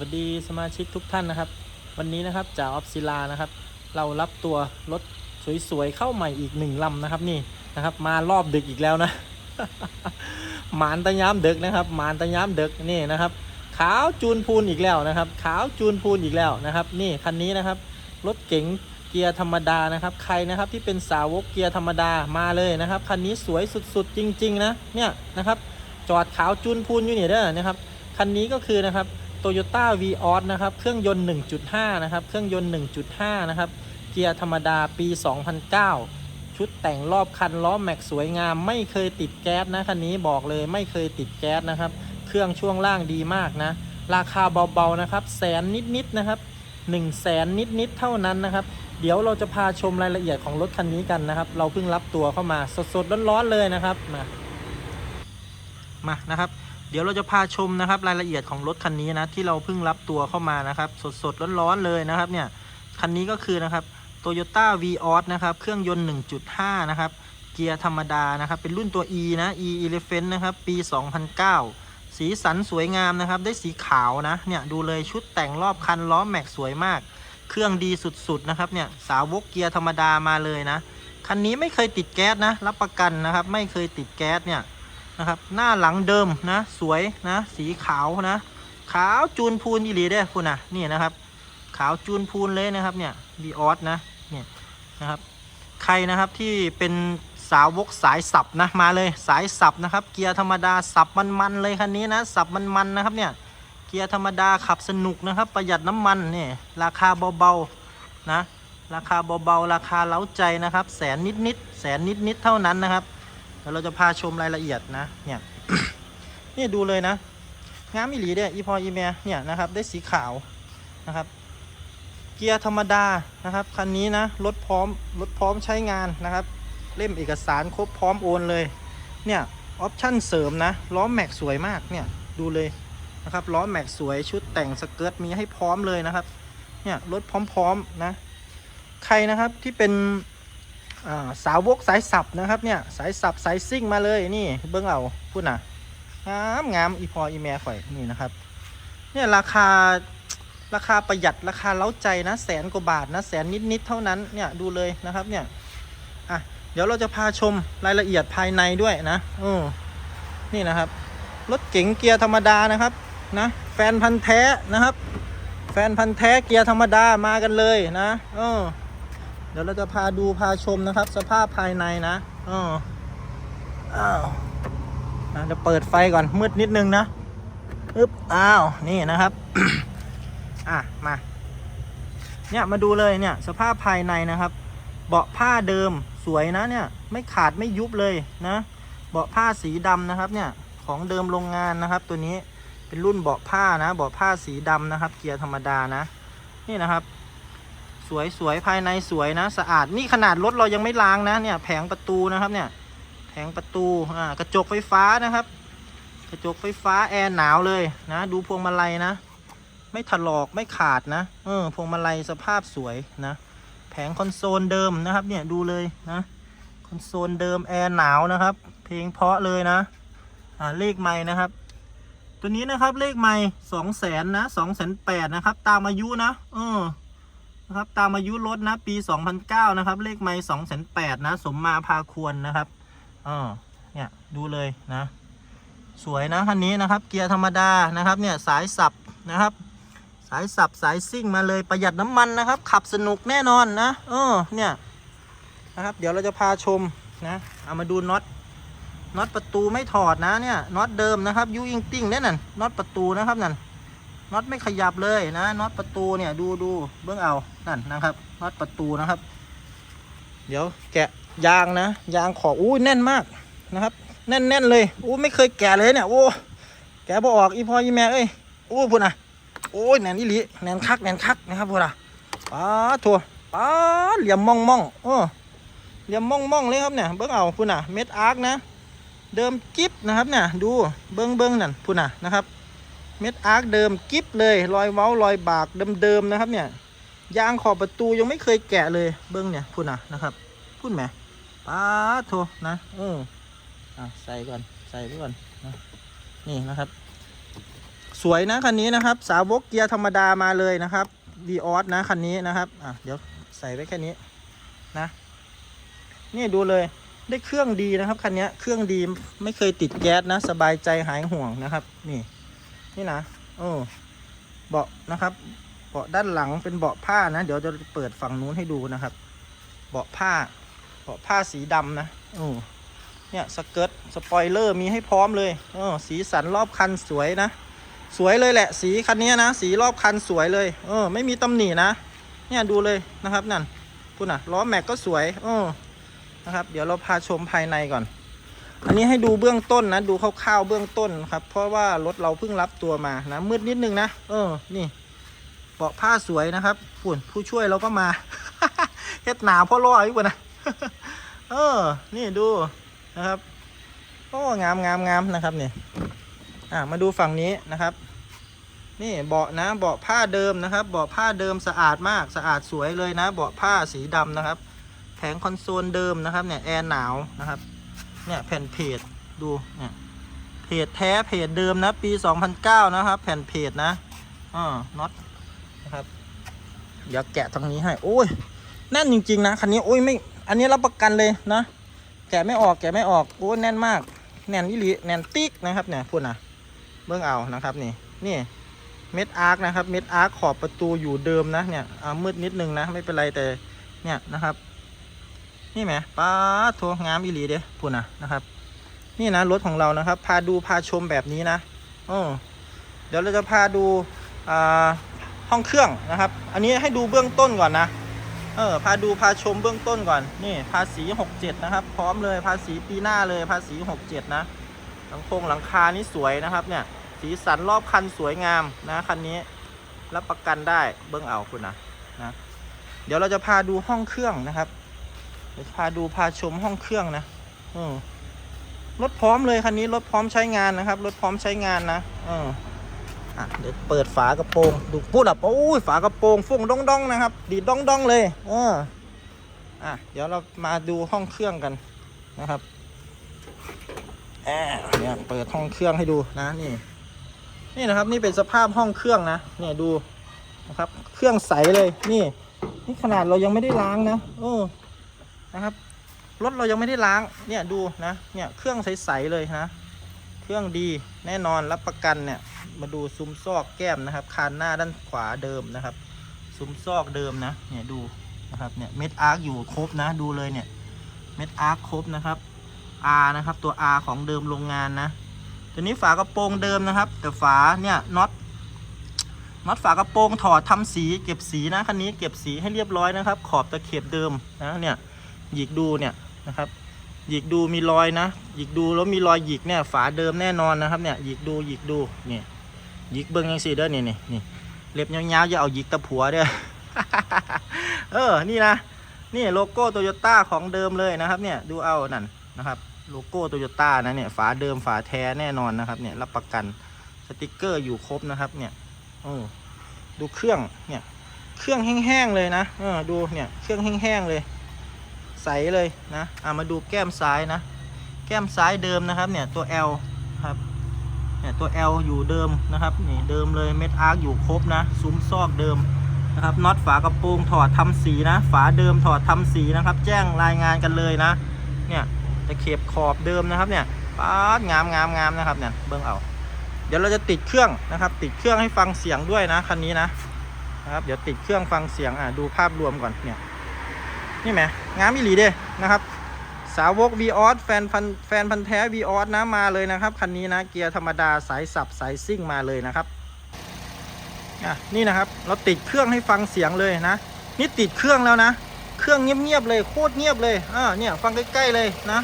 วัสดีสมาชิกทุกท่านนะครับ วันนี้นะครับจ่าออฟศิลานะครับ เรารับตัวรถสวยๆเข้าใหม่อีกหนึ่งลำนะครับนี่นะครับ มารอบดึกอีกแล้วนะ หมานตะย้ำดึกนะครับ หมานตะย้ำดึกนี่นะครับ ขาวจูนพูนอีกแล้วนะครับ ขาวจูนพูนอีกแล้วนะครับ นี่คันนี้นะครับรถเก๋งเกียร์ธรรมดานะครับ ใครนะครับที่เป็นสาวกเกียร์ธรรมดามาเลยนะครับคันนี้สวยสุดๆจริง ๆ นะเนี่ยนะครับ จอดขาวจูนพูนอยู่เนี่ยเด้อนะครับคันนี้ก็คือนะครับ Toyota v ีออนะครับ เครื่องยนต์ 1.5 นะครับ เครื่องยนต์ 1.5 นะครับ เกียร์ธรรมดาปี 2009 ชุดแต่งรอบคันล้อแม็กสวยงาม ไม่เคยติดแก๊สนะคันนี้บอกเลยไม่เคยติดแก๊สนะครับ เครื่องช่วงล่างดีมากนะ ราคาเบาๆนะครับแสนนิดๆนะครับ1 0 0 0 0แสนนิดๆเท่านั้นนะครับเดี๋ยวเราจะพาชมรายละเอียดของรถคันนี้กันนะครับ เราเพิ่งรับตัวเข้ามาสดๆร้อนๆเลยนะครับมามานะครับ เดี๋ยวเราจะพาชมนะครับรายละเอียดของรถคันนี้นะที่เราเพิ่งรับตัวเข้ามานะครับ สดๆร้อนๆเลยนะครับเนี่ยคันนี้ก็คือนะครับ Toyota v ีออนะครับเครื่องยนต์ 1.5 นะครับ เกียร์ธรรมดานะครับ เป็นรุ่นตัว E นะ E Elephant นะครับ ปี 2009 สีสันสวยงามนะครับ ได้สีขาวนะเนี่ยดูเลยชุดแต่งรอบคันล้อแม็กสวยมาก เครื่องดีสุดๆนะครับเนี่ยสาวกเกียร์ธรรมดามาเลยนะคันนี้ไม่เคยติดแก๊สนะรับประกันนะครับ ไม่เคยติดแก๊สเนี่ย นะครับ หน้าหลังเดิมนะ สวยนะ สีขาวนะ ขาวจูนพูนอีหลีเด้อคุณนะนี่นะครับ ขาวจูนพูนเลยนะครับเนี่ยบีออสนะเนี่ยนะครับ ใครนะครับที่เป็นสาวกสายสับนะมาเลยสายสับนะครับ เกียร์ธรรมดาสับมันๆเลยคันนี้นะสับมันๆนะครับเนี่ยเกียร์ธรรมดาขับสนุกนะครับ ประหยัดน้ำมันเนี่ยราคาเบาๆนะราคาเบาๆราคาเล้าใจนะครับ แสนนิดๆแสนนิดๆเท่านั้นนะครับ ดี๋ยวเราจะพาชมรายละเอียดนะ เนี่ย เนี่ยดูเลยนะงามอีหลีเนี่ยอีพออีเมียเนี่ยนะครับ ได้สีขาวนะครับ เกียร์ธรรมดานะครับ คันนี้นะรถพร้อมรถพร้อมใช้งานนะครับ เล่มเอกสารครบพร้อมโอนเลย เนี่ยออปชั่นเสริมนะล้อแม็กสวยมากเนี่ยดูเลยนะครับล้อแม็กสวยชุดแต่งสเกิร์ตมีให้พร้อมเลยนะครับ เนี่ยรถพร้อมๆนะ ใครนะครับที่เป็น สาวกสายสับนะครับเนี่ยสายสับสายซิ่งมาเลยนี่เบิ้งเอาพูดนะงามงามอีพออีแม่ข่อยนี่นะครับเนี่ยราคาราคาประหยัดราคาเล้าใจนะแสนกว่าบาทนะแสนนิดๆเท่านั้นเนี่ยดูเลยนะครับเนี่ยอะเดี๋ยวเราจะพาชมรายละเอียดภายในด้วยนะอือนี่นะครับรถเก๋งเกียร์ธรรมดานะครับนะแฟนพันธ์แท้นะครับ แฟนพันธ์แท้เกียร์ธรรมดามากันเลยนะเออ เดี๋ยวเราจะพาดูพาชมนะครับ สภาพภายในนะอออ้าวนะจะเปิดไฟก่อนมืดนิดนึงนะอึ๊บอ้าวนี่นะครับ อะมาเนี่ยมาดูเลยเนี่ยสภาพภายในนะครับ เบาะผ้าเดิมสวยนะเนี่ยไม่ขาดไม่ยุบเลยนะ เบาะผ้าสีดำนะครับเนี่ยของเดิมโรงงานนะครับ ตัวนี้เป็นรุ่นเบาะผ้านะ เบาะผ้าสีดำนะครับ เกียร์ธรรมดานะ นี่นะครับ สวยสวยภายในสวยนะ สะอาดนี่ขนาดรถเรายังไม่ล้างนะเนี่ยแผงประตูนะครับเนี่ยแผงประตูอ่ากระจกไฟฟ้านะครับ กระจกไฟฟ้าแอร์หนาวเลยนะ ดูพวงมาลัยนะ ไม่ถลอกไม่ขาดนะเออพวงมาลัยสภาพสวยนะ แผงคอนโซลเดิมนะครับเนี่ยดูเลยนะคอนโซลเดิมแอร์หนาวนะครับ เพลงเพาะเลยนะอ่าเลขไม่นะครับตัวนี้นะครับเลขไม่สองแสนนะสองแสนแปดนะครับ ตามอายุนะ เออ นะครับตามอายุรถนะปี 2009 นะครับ เลขไม้2 8 0 0นะ สมมาพาควรนะครับอ๋อเนี่ยดูเลยนะ สวยนะคันนี้นะครับ เกียร์ธรรมดานะครับเนี่ยสายสับนะครับ สายสับสายซิ่งมาเลยประหยัดน้ำมันนะครับ ขับสนุกแน่นอนนะเออเนี่ยนะครับเดี๋ยวเราจะพาชมนะเอามาดูน็อตน็อตประตูไม่ถอดนะเนี่ยน็อตเดิมนะครับยูอิงติ้งเนี่ยนั่นน็อตประตูนะครับนั่น น็อตไม่ขยับเลยนะน็อตประตูเนี่ยดูดูเบื้องเอานั่นนะครับน็อตประตูนะครับ เดี๋ยวแกะยางนะ ยางขอบอู้แน่นมากนะครับ แน่นแน่นเลยอู้ไม่เคยแกะเลยเนี่ยโอ้แกะบอออกอีพออีแม่เอ้ยอู้พุ่นอะโอ้ยแน่นอีหลีแน่นคักแน่นคักนะครับพุ่นอะป้าทัวป้าเหลี่ยมมองมองเออเหลี่ยมมองมองเลยครับเนี่ยเบื้องเอาพุ่นอะเม็ดอาร์คนะ เดิมกิฟนะครับเนี่ยดูเบื้องเบื้องนั่นพุ่นอะนะครับ เม็ดอาร์คเดิมกิฟเลย รอยเว้ารอยบากเดิมๆนะครับเนี่ยยางขอบประตูยังไม่เคยแกะเลยเบิ้องเนี่ยพูดนะนะครับพูดไหมป้าโทนะเอออะใส่ก่อนใส่ไว้ก่อนนะนี่นะครับ สวยนะคันนี้นะครับ สาวกเกียร์ธรรมดามาเลยนะครับวีออสนะคันนี้นะครับอะเดี๋ยวใส่ไว้แค่นี้นะนี่ดูเลยได้เครื่องดีนะครับคันนี้เครื่องดีไม่เคยติดแก๊สนะ สบายใจหายห่วงนะครับ นี่ นี่นะโอ้เบาะนะครับ เบาะด้านหลังเป็นเบาะผ้านะ เดี๋ยวจะเปิดฝั่งนู้นให้ดูนะครับ เบาะผ้า เบาะผ้าสีดำนะโอ้เนี่ยสเกิร์ตสปอยเลอร์มีให้พร้อมเลยเออสีสันรอบคันสวยนะ สวยเลยแหละ สีคันนี้นะ สีรอบคันสวยเลย เออ ไม่มีตำหนินะ เนี่ยดูเลยนะครับนั่นคุณอะล้อแม็กก็สวยเออนะครับ เดี๋ยวเราพาชมภายในก่อน อันนี้ให้ดูเบื้องต้นนะ ดูคร่าวๆเบื้องต้นครับ เพราะว่ารถเราเพิ่งรับตัวมานะ มืดนิดนึงนะ เออ นี่เบาะผ้าสวยนะครับปุ่นผู้ช่วยเราก็มาเฮ็ดหนาพ่อรออยู่กว่านะ เออ นี่ดูนะครับ โอ้ งามงามงามนะครับเนี่ยอะมาดูฝั่งนี้นะครับ นี่เบาะนะ เบาะผ้าเดิมนะครับ เบาะผ้าเดิมสะอาดมาก สะอาดสวยเลยนะ เบาะผ้าสีดำนะครับ แผงคอนโซลเดิมนะครับ เนี่ย แอร์หนาวนะครับ เนี่ยแผ่นเพจดูเนี่ยเพจแท้เพจเดิมนะ ปี 2009 นะครับ แผ่นเพจนะอ่าน็อตนะครับเดี๋ยวแกะตรงนี้ให้โอ้ยแน่นจริง ๆ นะคันนี้โอ้ยไม่ อันนี้รับประกันเลยนะ แกะไม่ออกแกะไม่ออกโอ้ยแน่นมาก แน่นอิลิแน่นติ๊กนะครับเนี่ยพูดนะเบื้องเอานะครับนี่นี่เม็ดอาร์คนะครับ เม็ดอาร์คขอบประตูอยู่เดิมนะเนี่ยอ่ามืดนิดนึงนะไม่เป็นไรแต่เนี่ยนะครับ นี่ไหมป้าดโทงามอิลีเด้พูดนะนะครับ นี่นะรถของเรานะครับ พาดูพาชมแบบนี้นะโอ้เดี๋ยวเราจะพาดูอ่าห้องเครื่องนะครับ อันนี้ให้ดูเบื้องต้นก่อนนะเออพาดูพาชมเบื้องต้นก่อนนี่ภาษี67นะครับ พร้อมเลยภาษีปีหน้าเลยภาษี67นะหลังคงหลังคานี่สวยนะครับเนี่ยสีสันรอบคันสวยงามนะคันนี้รับประกันได้เบื้องเอาคุณนะนะเดี๋ยวเราจะพาดูห้องเครื่องนะครับ เดี๋ยวพาดูพาชมห้องเครื่องนะเออรถพร้อมเลยคันนี้รถพร้อมใช้งานนะครับรถพร้อมใช้งานนะเอออะเดี๋ยวเปิดฝากระโปรงดูพูดอะโอ้ยฝากระโปรงฟุ้งดองดองๆนะครับ ดีดองดองๆเลย เอออะเดี๋ยวเรามาดูห้องเครื่องกันนะครับแอบเนี่ยเปิดห้องเครื่องให้ดูนะนี่ นี่นะครับนี่เป็นสภาพห้องเครื่องนะเนี่ยดูนะครับ เครื่องใสเลยนี่ นี่ขนาดเรายังไม่ได้ล้างนะเออ นะครับ รถเรายังไม่ได้ล้าง เนี่ยดูนะ เนี่ยเครื่องใสๆเลยนะ เครื่องดีแน่นอนรับประกันเนี่ย มาดูซุ้มซอกแก้มนะครับ คานหน้าด้านขวาเดิมนะครับ ซุ้มซอกเดิมนะ เนี่ยดูนะครับ เนี่ยเม็ดอาร์คอยู่ครบนะ ดูเลยเนี่ย เม็ดอาร์คครบนะครับ R นะครับตัว R ของเดิมโรงงานนะ ตัวนี้ฝากระโปรงเดิมนะครับ แต่ฝาเนี่ยน็อตน็อตฝากระโปรงถอดทำสีเก็บสีนะคันนี้เก็บสีให้เรียบร้อยนะครับ ขอบตะเข็บเดิมนะเนี่ย หยิกดูเนี่ยนะครับ หยิกดูมีรอยนะ หยิกดูแล้วมีรอยหยิกเนี่ยฝาเดิมแน่นอนนะครับเนี่ยหยิกดูหยิกดูนี่หยิกเบิ้งยังสีเด้อนี่นี่นี่เล็บยาวๆอย่าเอาหยิกตะผัวเด้อเออนี่นะนี่โลโก้โตโยต้าของเดิมเลยนะครับเนี่ยดูเอานั่นนะครับโลโก้โตโยต้านะเนี่ยฝาเดิมฝาแท้แน่นอนนะครับเนี่ยรับประกันสติกเกอร์อยู่ครบนะครับเนี่ยโอ้ดูเครื่องเนี่ยเครื่องแห้งๆเลยนะเออดูเนี่ยเครื่องแห้งๆเลย ใสเลยนะอ่ามาดูแก้มซ้ายนะ แก้มซ้ายเดิมนะครับเนี่ยตัว L ครับเนี่ยตัว L อยู่เดิมนะครับนี่เดิมเลยเม็ดอาร์คอยู่ครบนะซุ้มซอกเดิมนะครับน็อตฝากระโปรงถอดทำสีนะ ฝาเดิมถอดทำสีนะครับ แจ้งรายงานกันเลยนะ เนี่ยตะเข็บขอบเดิมนะครับเนี่ยป๊าดงามงามงามนะครับเนี่ยเบิ้งเอา เดี๋ยวเราจะติดเครื่องนะครับ ติดเครื่องให้ฟังเสียงด้วยนะคันนี้นะนะครับ เดี๋ยวติดเครื่องฟังเสียงอะดูภาพรวมก่อนเนี่ย นี่ไหมงามอีหลีเด้นะครับ สาวก v ีออสแฟนพันแฟนพันธ์แท้ v ีออสนะมาเลยนะครับ คันนี้นะเกียร์ธรรมดาสายสับสายซิ่งมาเลยนะครับอะนี่นะครับเราติดเครื่องให้ฟังเสียงเลยนะ นี่ติดเครื่องแล้วนะ เครื่องเงียบๆเลยโคตรเงียบเลยอ่าเนี่ยฟังใกล้ๆเลยนะ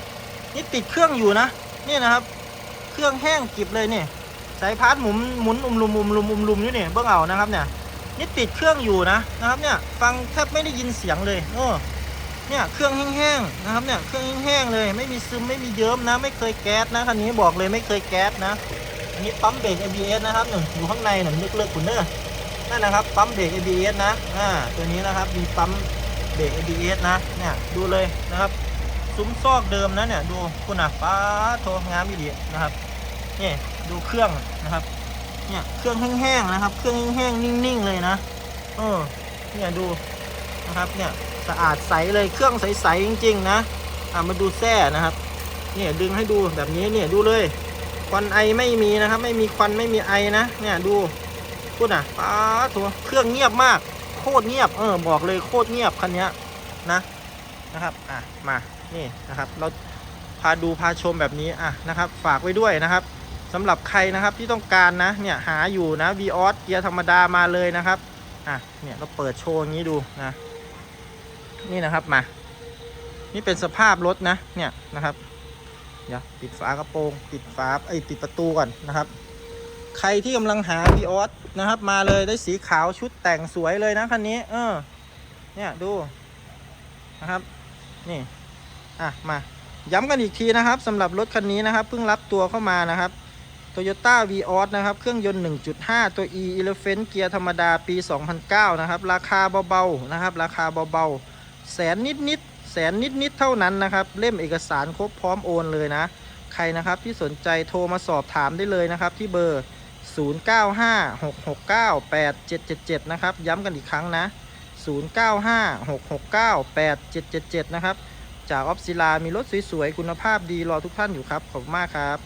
นี่ติดเครื่องอยู่นะนี่นะครับ เครื่องแห้งกิบเลยนี่สายพาร์ทหมุนหมุนอุ้มลุมอุ้มลุมอุ้มลุมอยู่นี่เบื้องเอานะครับเนี่ยนี่ติดเครื่องอยู่นะนะครับเนี่ยฟังแทบไม่ได้ยินเสียงเลยเออ เนี่ยเครื่องแห้งๆนะครับเนี่ยเครื่องแห้งๆเลย ไม่มีซึมไม่มีเยิ้มนะ ไม่เคยแก๊สนะคันนี้บอกเลยไม่เคยแก๊สนะอันนี้ปั๊มเบรก ABS นะครับหนึ่งอยู่ข้างในหนึ่งลึกๆคุณเนอร์นั่นนะครับปั๊มเบรก ABS นะอ่าตัวนี้นะครับมีปั๊มเบรก ABS นะเนี่ยดูเลยนะครับซุ้มซอกเดิมนะเนี่ยดูคุณอะป้าโทงามอีดีนะครับนี่ดูเครื่องนะครับเนี่ยเครื่องแห้งๆนะครับ เครื่องแห้งๆนิ่งๆเลยนะเออเนี่ยดู นะครับเนี่ยสะอาดใสเลยเครื่องใสๆจริง ๆ นะอะมาดูแส้นะครับเนี่ยดึงให้ดูแบบนี้เนี่ยดูเลยควันไอไม่มีนะครับ ไม่มีควันไม่มีไอนะเนี่ยดูพูดอะป้าตัวเครื่องเงียบมาก โคตรเงียบเออบอกเลยโคตรเงียบคันนี้นะนะครับอะมานี่นะครับ เราพาดูพาชมแบบนี้อะนะครับ ฝากไว้ด้วยนะครับสำหรับใครนะครับที่ต้องการนะเนี่ยหาอยู่นะ v ีออสเกียร์ธรรมดามาเลยนะครับอะเนี่ยเราเปิดโชว์อย่างนี้ดูนะ นี่นะครับมา นี่เป็นสภาพรถนะเนี่ยนะครับ เดี๋ยวปิดฝากระโปรง ปิดฝาไอ้ยปิดประตูก่อนนะครับ ใครที่กำลังหา v ีออสนะครับ มาเลยได้สีขาวชุดแต่งสวยเลยนะคันนี้ เออ เนี่ยดูนะครับนี่อะมาย้ำกันอีกทีนะครับสำหรับรถคันนี้นะครับ เพิ่งรับตัวเข้ามานะครับ Toyota v ีออนะครับ เครื่องยนต์ 1.5 ตัว e Elephant เกียร์ธรรมดาปี 2009 นะครับ ราคาเบาๆนะครับ ราคาเบาๆ แสนนิดๆแสนนิดๆเท่านั้นนะครับ เล่มเอกสารครบพร้อมโอนเลยนะ ใครนะครับที่สนใจโทรมาสอบถามได้เลยนะครับ ที่เบอร์ 0956698777 นะครับ ย้ำกันอีกครั้งนะ 0956698777 นะครับ จากออฟซิลามีรถสวยๆ คุณภาพดีรอทุกท่านอยู่ครับ ขอบคุณมากครับ